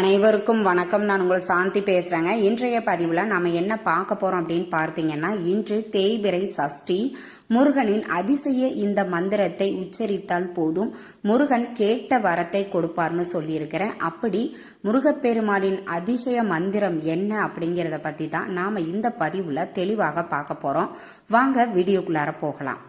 அனைவருக்கும் வணக்கம். நான் உங்கள் சாந்தி பேசுகிறேங்க இன்றைய பதிவில் நாம் என்ன பார்க்க போகிறோம் அப்படின்னு பார்த்தீங்கன்னா இன்று தேய்பிரை சஷ்டி. முருகனின் அதிசய இந்த மந்திரத்தை உச்சரித்தால் போதும். முருகன் கேட்ட வரத்தை கொடுப்பார்னு சொல்லியிருக்கிறேன். அப்படி முருகப்பெருமானின் அதிசய மந்திரம் என்ன அப்படிங்கிறத பற்றி தான் நாம் இந்த பதிவில் தெளிவாக பார்க்க போகிறோம் வாங்க வீடியோக்குள்ளார போகலாம்.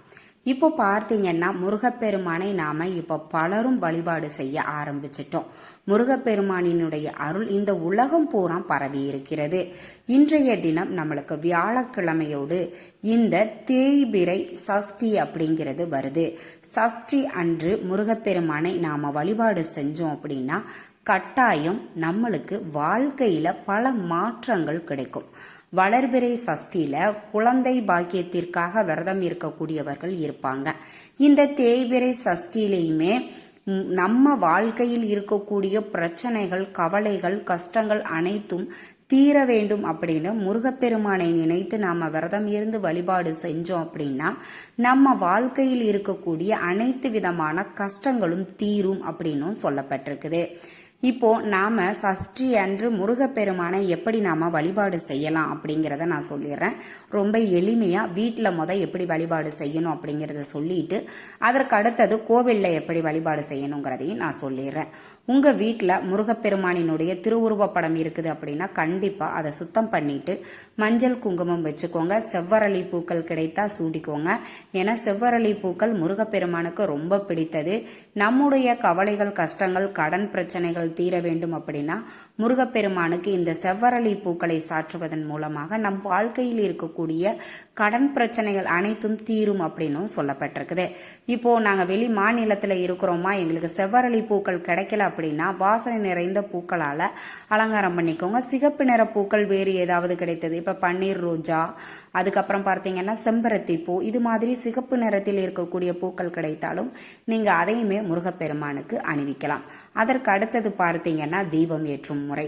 இப்போ பார்த்தீங்கன்னா முருகப்பெருமானை நாம இப்போ பலரும் வழிபாடு செய்ய ஆரம்பிச்சிட்டோம். முருகப்பெருமானினுடைய அருள் இந்த உலகம் பூரா பரவி இருக்கிறது. இன்றைய தினம் நம்மளுக்கு வியாழக்கிழமையோடு இந்த தேய்பிரை சஷ்டி அப்படிங்கிறது வருது. சஷ்டி அன்று முருகப்பெருமானை நாம வழிபாடு செஞ்சோம் அப்படின்னா கட்டாயம் நம்மளுக்கு வாழ்க்கையில பல மாற்றங்கள் கிடைக்கும். வளர்பிறை சஷ்டியில குழந்தை பாக்கியத்திற்காக விரதம் இருக்கக்கூடியவர்கள் இருப்பாங்க. இந்த தேய்பிறை சஷ்டியிலையுமே நம்ம வாழ்க்கையில் இருக்கக்கூடிய பிரச்சனைகள் கவலைகள் கஷ்டங்கள் அனைத்தும் தீர வேண்டும் அப்படின்னு முருகப்பெருமானை நினைத்து நாம விரதம் இருந்து வழிபாடு செஞ்சோம் அப்படின்னா நம்ம வாழ்க்கையில் இருக்கக்கூடிய அனைத்து விதமான கஷ்டங்களும் தீரும் அப்படின்னும் சொல்லப்பட்டிருக்குது. இப்போ நாம சஷ்டி அன்று முருகப்பெருமானை எப்படி நாம வழிபாடு செய்யலாம் அப்படிங்கிறத நான் சொல்லிடுறேன். ரொம்ப எளிமையா வீட்டில் முத எப்படி வழிபாடு செய்யணும் அப்படிங்கிறத சொல்லிட்டு அதற்கு அடுத்தது கோவிலில் எப்படி வழிபாடு செய்யணுங்கிறதையும் நான் சொல்லிடுறேன். உங்க வீட்டில் முருகப்பெருமானினுடைய திருவுருவப்படம் இருக்குது அப்படின்னா கண்டிப்பா அதை சுத்தம் பண்ணிட்டு மஞ்சள் குங்குமம் வச்சுக்கோங்க. செவ்வரளி பூக்கள் கிடைத்தா சூடிக்கோங்க. ஏன்னா செவ்வரளி பூக்கள் முருகப்பெருமானுக்கு ரொம்ப பிடித்தது. நம்முடைய கவலைகள் கஷ்டங்கள் கடன் பிரச்சனைகள் தீர வேண்டும் அப்படின்னா முருகப்பெருமானுக்கு இந்த செவ்வரளி பூக்களை சாற்றுவதன் மூலமாக நம் வாழ்க்கையில் இருக்கக்கூடிய கடன் பிரச்சனைகள் அனைத்தும் தீரும் அப்படின்னும் சொல்லப்பட்டிருக்குது. இப்போ நாங்கள் வெளி மாநிலத்தில் இருக்கிறோமா எங்களுக்கு செவ்வரளி பூக்கள் கிடைக்கல அப்படின்னா வாசனை நிறைந்த பூக்களால் அலங்காரம் பண்ணிக்கோங்க. சிகப்பு நிற பூக்கள் வேறு ஏதாவது கிடைத்தது. இப்போ பன்னீர் ரோஜா அதுக்கப்புறம் பார்த்தீங்கன்னா செம்பருத்தி பூ. இது மாதிரி சிகப்பு நிறத்தில் இருக்கக்கூடிய பூக்கள் கிடைத்தாலும் நீங்கள் அதையுமே முருகப்பெருமானுக்கு அணிவிக்கலாம். அதற்கு அடுத்தது பார்த்தீங்கன்னா தீபம் ஏற்றும் முறை.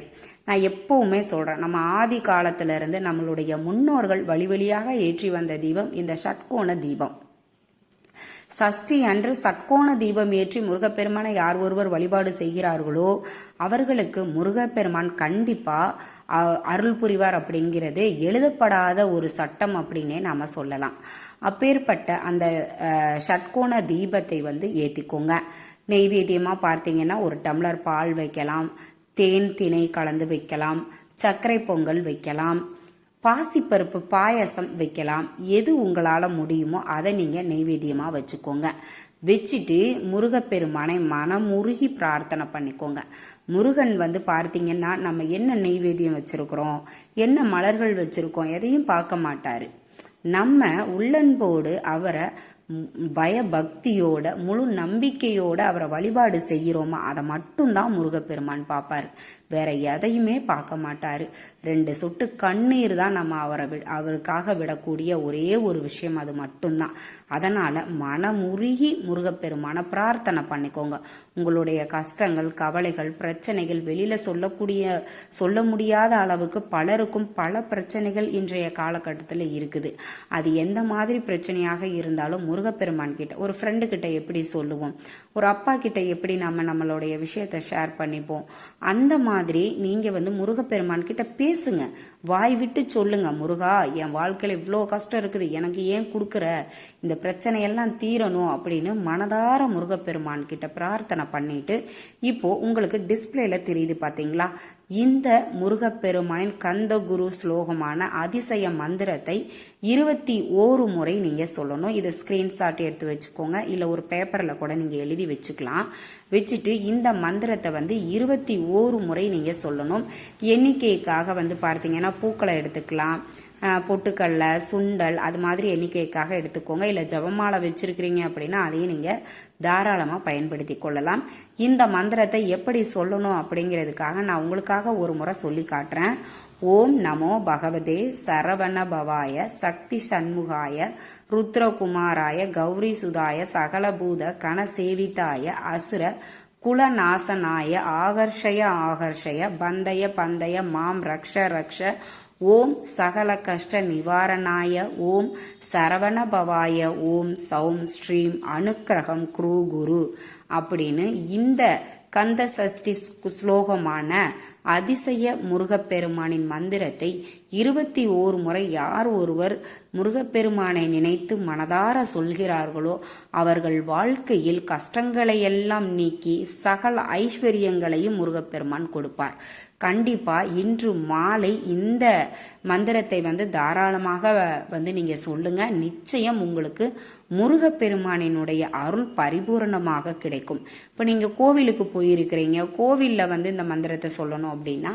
நான் எப்பவுமே சொல்கிறேன் நம்ம ஆதி காலத்திலிருந்து நம்மளுடைய முன்னோர்கள் வழி வழியாக ஏற்றி வந்த தீபம் இந்த ஷட்கோண தீபம். சஷ்டி அன்று சட்கோண தீபம் ஏற்றி முருகப்பெருமானை யார் ஒருவர் வழிபாடு செய்கிறார்களோ அவர்களுக்கு முருகப்பெருமான் கண்டிப்பாக அ- அருள் புரிவார் அப்படிங்கிறது எழுதப்படாத ஒரு சட்டம் அப்படின்னே நாம் சொல்லலாம். அப்பேற்பட்ட அந்த சட்கோண ஷட்கோண தீபத்தை வந்து ஏற்றிக்கோங்க நெய்வேத்தியமாக பார்த்தீங்கன்னா ஒரு டம்ளர் பால் வைக்கலாம் தேன் திணை கலந்து வைக்கலாம் சர்க்கரை பொங்கல் வைக்கலாம். பாசிப்பருப்பு பாயசம் வைக்கலாம். எது உங்களால் முடியுமோ அதை நீங்கள் நெய்வேத்தியமாக வச்சுக்கோங்க. வச்சுட்டு முருகப்பெருமானை மனமுருகி பிரார்த்தனை பண்ணிக்கோங்க. முருகன் வந்து பார்த்தீங்கன்னா நம்ம என்ன நெய்வேத்தியம் வச்சுருக்குறோம் என்ன மலர்கள் வச்சுருக்கோம் எதையும் பார்க்க மாட்டார். நம்ம உள்ளன்போடு அவரை பயபக்தியோட முழு நம்பிக்கையோட அவரை வழிபாடு செய்கிறோமா? அதை மட்டும்தான் முருகப்பெருமான் பார்ப்பார். வேற எதையுமே பார்க்க மாட்டார். ரெண்டு சொட்டு கண்ணீர் தான் நம்ம அவரை வி அவருக்காக விடக்கூடிய ஒரே ஒரு விஷயம். அது மட்டும்தான். அதனால் மனமுருகி முருகப்பெருமானை பிரார்த்தனை பண்ணிக்கோங்க. உங்களுடைய கஷ்டங்கள் கவலைகள் பிரச்சனைகள் வெளியில் சொல்லக்கூடிய சொல்ல முடியாத அளவுக்கு பலருக்கும் பல பிரச்சனைகள் இன்றைய காலகட்டத்தில் இருக்குது. அது எந்த மாதிரி பிரச்சனையாக இருந்தாலும் முருகப்பெருமான் கிட்ட ஒரு ஃப்ரெண்டு கிட்ட எப்படி சொல்லுவோம்? ஒரு அப்பா கிட்ட எப்படி நம்ம நம்மளுடைய விஷயத்தை ஷேர் பண்ணிப்போம்? அந்த மாதிரி நீங்க வந்து முருகப்பெருமான் கிட்ட பேசுங்க. வாய் விட்டு சொல்லுங்க முருகா என் வாழ்க்கையில இவ்வளோ கஷ்டம் இருக்குது. எனக்கு ஏன் கொடுக்குற? இந்த பிரச்சனையெல்லாம் தீரணும் அப்படின்னு மனதார முருகப்பெருமான் கிட்ட பிரார்த்தனை பண்ணிட்டு இப்போ உங்களுக்கு டிஸ்பிளேல தெரியுது பாத்தீங்களா? இந்த முருகப்பெருமானின் கந்தகுரு ஸ்லோகமான அதிசய மந்திரத்தை இருபத்தி ஓரு முறை நீங்கள் சொல்லணும். இதை ஸ்க்ரீன்ஷாட் எடுத்து வச்சுக்கோங்க. இல்லை ஒரு பேப்பரில் கூட நீங்கள் எழுதி வச்சுக்கலாம். வச்சுட்டு இந்த மந்திரத்தை வந்து இருபத்தி ஓரு முறை நீங்கள் சொல்லணும். எண்ணிக்கைக்காக வந்து பார்த்தீங்கன்னா பூக்களை எடுத்துக்கலாம். பொட்டுக்கடல சுண்டல் அது மாதிரி எண்ணிக்கைக்காக எடுத்துக்கோங்க. இல்லை ஜபமாலை வச்சிருக்கிறீங்க அப்படின்னா அதையும் நீங்கள் தாராளமாக பயன்படுத்தி கொள்ளலாம். இந்த மந்திரத்தை எப்படி சொல்லணும் அப்படிங்கிறதுக்காக நான் உங்களுக்காக ஒரு முறை சொல்லி காட்டுறேன். ஓம் நமோ பகவதே சரவண பவாய சக்தி சண்முகாய ருத்ரகுமாராய கௌரி சுதாய சகலபூத கணசேவிதாய அசுர குலநாசனாய ஆகர்ஷய ஆகர்ஷய பந்தய பந்தய மாம் ரக்ஷ ரக்ஷ ஓம் சகல கஷ்ட நிவாரணாய ஓம் சரவணபவாய ஓம் சௌம் ஸ்ரீம் அனுக்கிரகம் குரு குரு அப்படின்னு இந்த கந்த சஷ்டி ஸ்லோகமான அதிசய முருகப்பெருமானின் மந்திரத்தை இருபத்தி ஓர் முறை யார் ஒருவர் முருகப்பெருமானை நினைத்து மனதார சொல்கிறார்களோ அவர்கள் வாழ்க்கையில் கஷ்டங்களையெல்லாம் நீக்கி சகல ஐஸ்வர்யங்களையும் முருகப்பெருமான் கொடுப்பார். கண்டிப்பா இன்று மாலை இந்த மந்திரத்தை வந்து தாராளமாக வந்து நீங்க சொல்லுங்க. நிச்சயம் உங்களுக்கு முருகப்பெருமானினுடைய அருள் பரிபூரணமாக கிடைக்கும். இப்போ நீங்க கோவிலுக்கு போயிருக்கிறீங்க. கோவிலில் வந்து இந்த மந்திரத்தை சொல்லணும் அப்படின்னா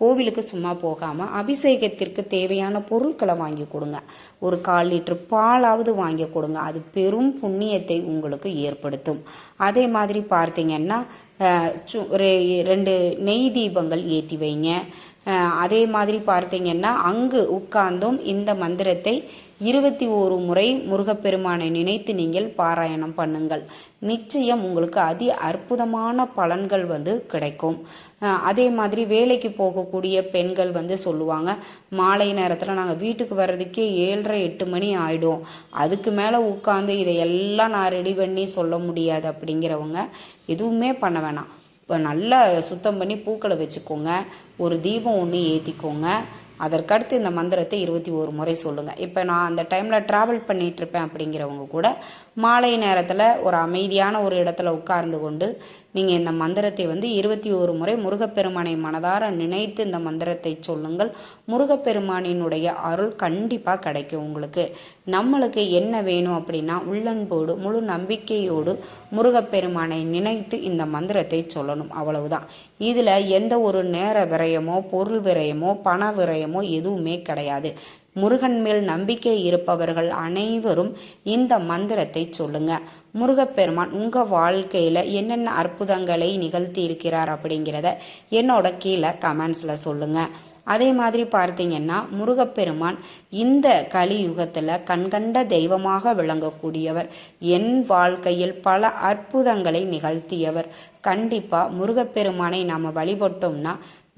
கோவிலுக்கு சும்மா போகாமல் அபிஷேகத்திற்கு தேவையான பொருட்களை வாங்கி கொடுங்க. ஒரு கால் லிட்டர் பாலாவது வாங்கி கொடுங்க. அது பெரும் புண்ணியத்தை உங்களுக்கு ஏற்படுத்தும். அதே மாதிரி பார்த்தீங்கன்னா ரெண்டு நெய் தீபங்கள் ஏற்றி வைங்க. அதே மாதிரி பார்த்தீங்கன்னா அங்கு உட்கார்ந்தும் இந்த மந்திரத்தை இருபத்தி ஓரு முறை முருகப்பெருமானை நினைத்து நீங்கள் பாராயணம் பண்ணுங்கள். நிச்சயம் உங்களுக்கு அதி அற்புதமான பலன்கள் வந்து கிடைக்கும். அதே மாதிரி வேலைக்கு போகக்கூடிய பெண்கள் வந்து சொல்லுவாங்க மாலை நேரத்தில் நாங்கள் வீட்டுக்கு வர்றதுக்கே ஏழரை எட்டு மணி ஆகிடும் அதுக்கு மேலே உட்காந்து இதையெல்லாம் நான் ரெடி பண்ணி சொல்ல முடியாது அப்படிங்கிறவங்க எதுவுமே பண்ண வேணாம். இப்போ நல்லா சுத்தம் பண்ணி பூக்களை வச்சுக்கோங்க. ஒரு தீபம் ஒன்று ஏற்றிக்கோங்க அதற்கடுத்து இந்த மந்திரத்தை இருபத்தி ஒரு முறை சொல்லுங்கள் இப்போ நான் அந்த டைமில் ட்ராவல் பண்ணிகிட்ருப்பேன் அப்படிங்கிறவங்க கூட மாலை நேரத்தில் ஒரு அமைதியான ஒரு இடத்துல உட்கார்ந்து கொண்டு நீங்கள் இந்த மந்திரத்தை வந்து இருபத்தி ஒரு முறை முருகப்பெருமானை மனதார நினைத்து இந்த மந்திரத்தை சொல்லுங்கள். முருகப்பெருமானினுடைய அருள் கண்டிப்பாக கிடைக்கும் உங்களுக்கு. நம்மளுக்கு என்ன வேணும் அப்படின்னா உள்ளன்போடு முழு நம்பிக்கையோடு முருகப்பெருமானை நினைத்து இந்த மந்திரத்தை சொல்லணும். அவ்வளவுதான். இதில் எந்த ஒரு நேர விரயமோ பொருள் விரயமோ பண விரயமோ எதுவுமே கிடையாது. முருகன் மேல் நம்பிக்கை இருப்பவர்கள் அனைவரும் இந்த மந்திரத்தை சொல்லுங்க. முருகப்பெருமான் உங்க வாழ்க்கையில என்னென்ன அற்புதங்களை நிகழ்த்தி இருக்கிறார் அப்படிங்கிறத என்னோட கீழே கமெண்ட்ஸ்ல சொல்லுங்க. அதே மாதிரி பார்த்தீங்கன்னா முருகப்பெருமான் இந்த கலியுகத்தில் கண்கண்ட தெய்வமாக விளங்கக்கூடியவர். என் வாழ்க்கையில் பல அற்புதங்களை நிகழ்த்தியவர். கண்டிப்பாக முருகப்பெருமானை நாம் வழிபட்டோம்னா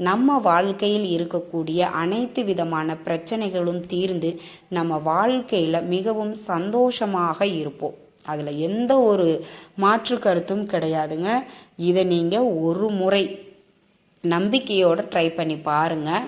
நம்ம வாழ்க்கையில் இருக்கக்கூடிய அனைத்து விதமான பிரச்சனைகளும் தீர்ந்து நம்ம வாழ்க்கையில் மிகவும் சந்தோஷமாக இருப்போம். அதில் எந்த ஒரு மாற்று கருத்தும் கிடையாதுங்க. இதை நீங்கள் ஒரு முறை நம்பிக்கையோடு ட்ரை பண்ணி பாருங்கள்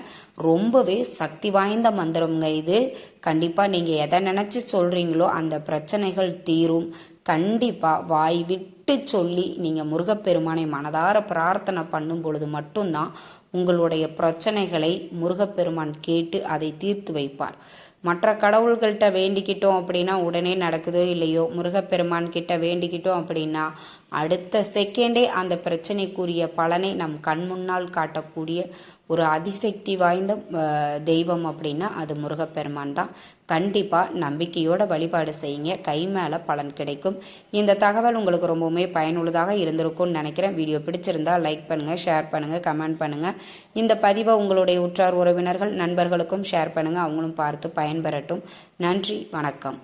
ரொம்பவே சக்தி வாய்ந்த மந்திரம்ங்க இது. கண்டிப்பாக நீங்கள் எதை நினச்சி சொல்கிறீங்களோ அந்த பிரச்சனைகள் தீரும். கண்டிப்பாக வாய் விட்டு சொல்லி நீங்கள் முருகப்பெருமானை மனதார பிரார்த்தனை பண்ணும் பொழுது மட்டும்தான் உங்களுடைய பிரச்சனைகளை முருகப்பெருமான் கேட்டு அதை தீர்த்து வைப்பார். மற்ற கடவுள்கள்கிட்ட வேண்டிக்கிட்டோம் அப்படின்னா உடனே நடக்குதோ இல்லையோ முருகப்பெருமான் கிட்ட வேண்டிக்கிட்டோம் அப்படின்னா அடுத்த செகண்டே அந்த பிரச்சனைக்குரிய பலனை நம் கண் முன்னால் காட்டக்கூடிய ஒரு அதிசக்தி வாய்ந்த தெய்வம் அப்படின்னா அது முருகப்பெருமான் தான். கண்டிப்பாக நம்பிக்கையோட வழிபாடு செய்யுங்க. கை மேலே பலன் கிடைக்கும். இந்த தகவல் உங்களுக்கு ரொம்பவுமே பயனுள்ளதாக இருந்திருக்கும்னு நினைக்கிறேன். வீடியோ பிடிச்சிருந்தா லைக் பண்ணுங்கள் ஷேர் பண்ணுங்கள் கமெண்ட் பண்ணுங்கள் இந்த பதிவை உங்களுடைய உற்றார் உறவினர்கள் நண்பர்களுக்கும் ஷேர் பண்ணுங்கள் அவங்களும் பார்த்து பயன்பெறட்டும். நன்றி வணக்கம்.